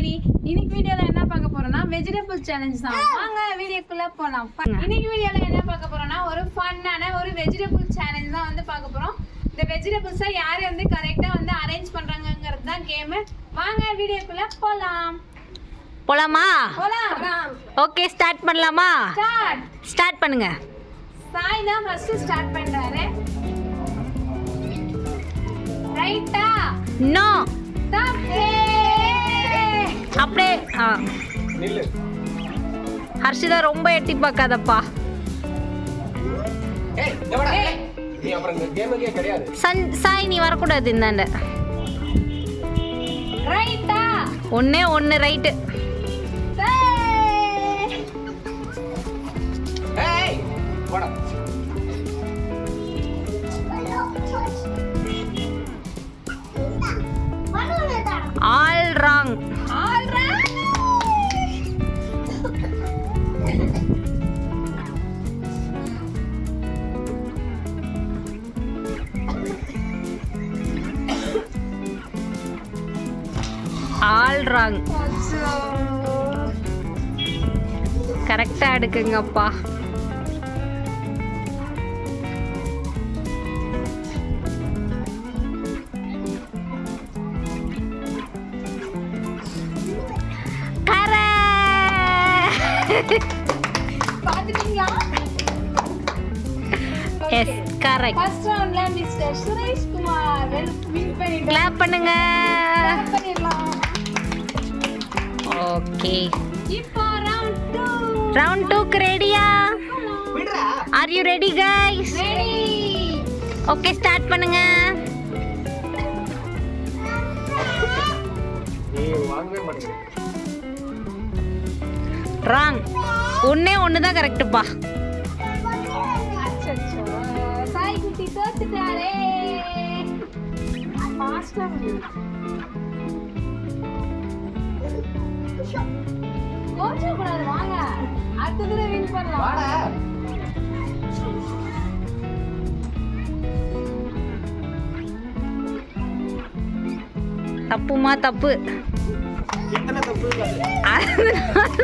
ஸ்ரீனி இன்னைக்கு வீடியோல என்ன பார்க்க போறோம்னா வெஜிடபிள் சேலஞ்ச் தான். வாங்க வீடியோக்குள்ள போலாம். இன்னைக்கு வீடியோல என்ன பார்க்க போறோம்னா ஒரு ஃபன்னான ஒரு வெஜிடபிள் சேலஞ்ச் தான் வந்து பார்க்க போறோம். இந்த வெஜிடபிள்ஸை யார் வந்து கரெக்டா வந்து அரேஞ்ச் பண்றாங்கங்கிறது தான் கேம் வாங்க வீடியோக்குள்ள போலாம். போலாமா? போலாம். ஓகே ஸ்டார்ட் பண்ணலாமா? ஸ்டார்ட் ஸ்டார்ட் பண்ணுங்க. சாய் தான் ஃபர்ஸ்ட் ஸ்டார்ட் பண்றாரு. ரைட்டா நோ ஹர்ஷிதா ரொம்ப எட்டி பார்க்காதப்பா. ஏய் எவடா நீ அப்புறம் இந்த கேமுக்கே கிடையாது. சன் சாய் நீ வரக்கூடாது இந்தாண்ட. ரைட்டா ஒண்ணே ஒன்று ரைட்டு ஏய் போடா. ராங் கரெக்டாக எடுக்குங்கப்பா. எஸ் கரெக்ட் ஃபர்ஸ்ட் ரவுண்ட்ல mister Suresh Kumar well win பண்ணிட்டார் கிளாப் பண்ணுங்க. ஓகே இப்போ ரவுண்ட் 2 ரவுண்ட் டூக்கு ரெடியா விடுடா are you ready guys ready okay start பண்ணுங்க. ராங் ஒன்னே ஒன்று தான் கரெக்டுப்பா சாய் குட்டி தோத்துட்டாரே. ஃபாஸ்டா தப்புமா தப்பு?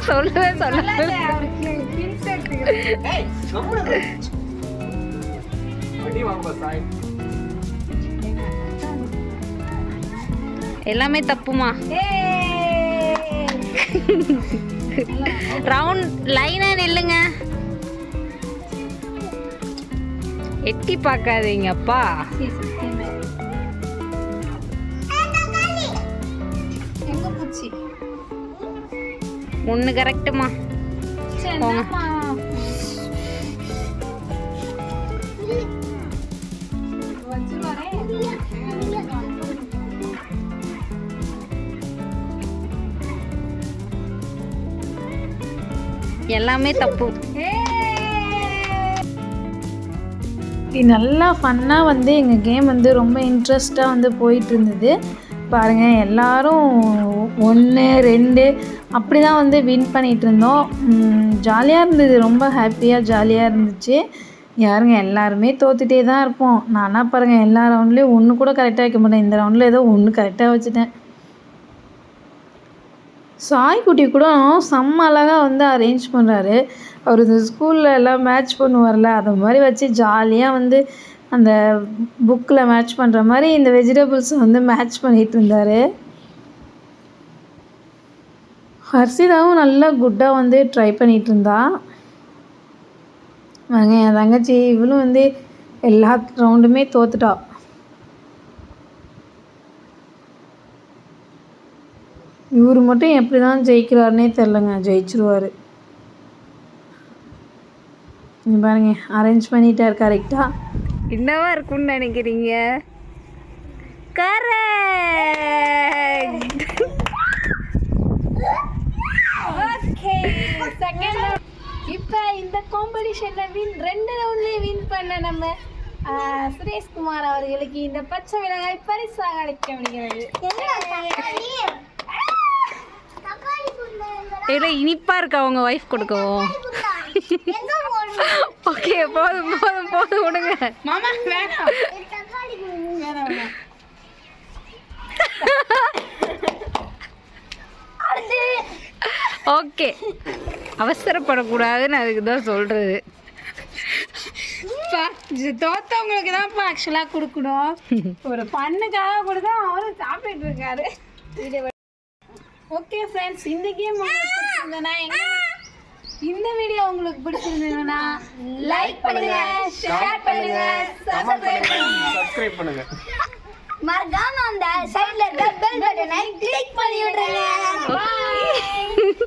சொல்லவே சொல்ல எல்லாமே தப்புமா. ரவுண்ட் லைனா நில்லுங்க. எட்டி பார்க்காதீங்கப்பா. ஒன்று கரெக்டுமா போங்க. எல்லாமே தப்பு. இப்படி நல்லா ஃபன்னாக வந்து எங்கள் கேம் வந்து ரொம்ப இன்ட்ரெஸ்ட்டாக வந்து போயிட்டு இருந்தது பாருங்கள் எல்லாரும் ஒன்று ரெண்டு அப்படி தான் வந்து வின் பண்ணிகிட்டு இருந்தோம் ஜாலியாக இருந்தது ரொம்ப ஹாப்பியாக ஜாலியாக இருந்துச்சு. யாருங்க எல்லாருமே தோத்துட்டே தான் இருப்போம். நானாக பாருங்கள் எல்லா ரவுண்ட்லேயும் ஒன்று கூட கரெக்டாக வைக்க மாட்டேன். இந்த ரவுண்டில் ஏதோ ஒன்று கரெக்டாக வச்சுட்டேன். சாய்க்குட்டி கூட செம்ம அழகாக வந்து அரேஞ்ச் பண்ணுறாரு அவர் இந்த ஸ்கூலில் எல்லாம் மேட்ச் பண்ணுவார்ல அது மாதிரி வச்சு ஜாலியாக வந்து அந்த புக்கில் மேட்ச் பண்ணுற மாதிரி இந்த வெஜிடபிள்ஸை வந்து மேட்ச் பண்ணிகிட்டு இருந்தார். ஹர்ஷிதாவும் நல்லா குட்டாக வந்து ட்ரை பண்ணிகிட்டு இருந்தா. என் தங்கச்சி இவளும் வந்து எல்லா ரவுண்டுமே தோத்துட்டா. இவர் மட்டும் எப்படி தான் ஜெயிக்கிறாருனே தெரிலங்க ஜெயிச்சிருவார். இங்க பாருங்க அரேஞ்ச் பண்ணிட்டார் கரெக்டாக என்னவா இருக்கும்னு நினைக்கிறீங்க? Correct second round. இப்ப இந்த காம்படிஷன்ல வின் ரெண்டு ரவுண்ட்லயே வின் பண்ண நம்ம சுரேஷ்குமார் அவர்களுக்கு இந்த பச்சை மிளகாய் பரிசாக அளிக்கப்படுகிறது. ஏடா இனிப்பா இருக்கா உங்க ஒய்ஃப் கொடுக்கவும். ஓகே போதும் போதும் போதும் விடுங்க. மாமா வேணாம். ஓகே அவசரப்படக்கூடாதுன்னு அதுக்கு தான் சொல்கிறது இது தோத்தவங்களுக்கு தான்ப்பா ஆக்சுவலாக கொடுக்கணும். ஒரு பண்ணுக்காக கொடுத்தா அவரும் சாப்பிட்டுட்டு இருக்காரு. ஓகே ஃப்ரெண்ட்ஸ் இந்த கேம் உங்களுக்கு பிடிச்சிருந்தனா எங்க இந்த வீடியோ உங்களுக்கு பிடிச்சிருந்ததுன்னா லைக் பண்ணுங்க ஷேர் பண்ணுங்க சப்ஸ்கிரைப் பண்ணுங்க சப்ஸ்கிரைப் பண்ணுங்க. மறக்காம அந்த சைடுல இருக்க பெல் பட்டனை கிளிக் பண்ணி விடுறேங்க Bye.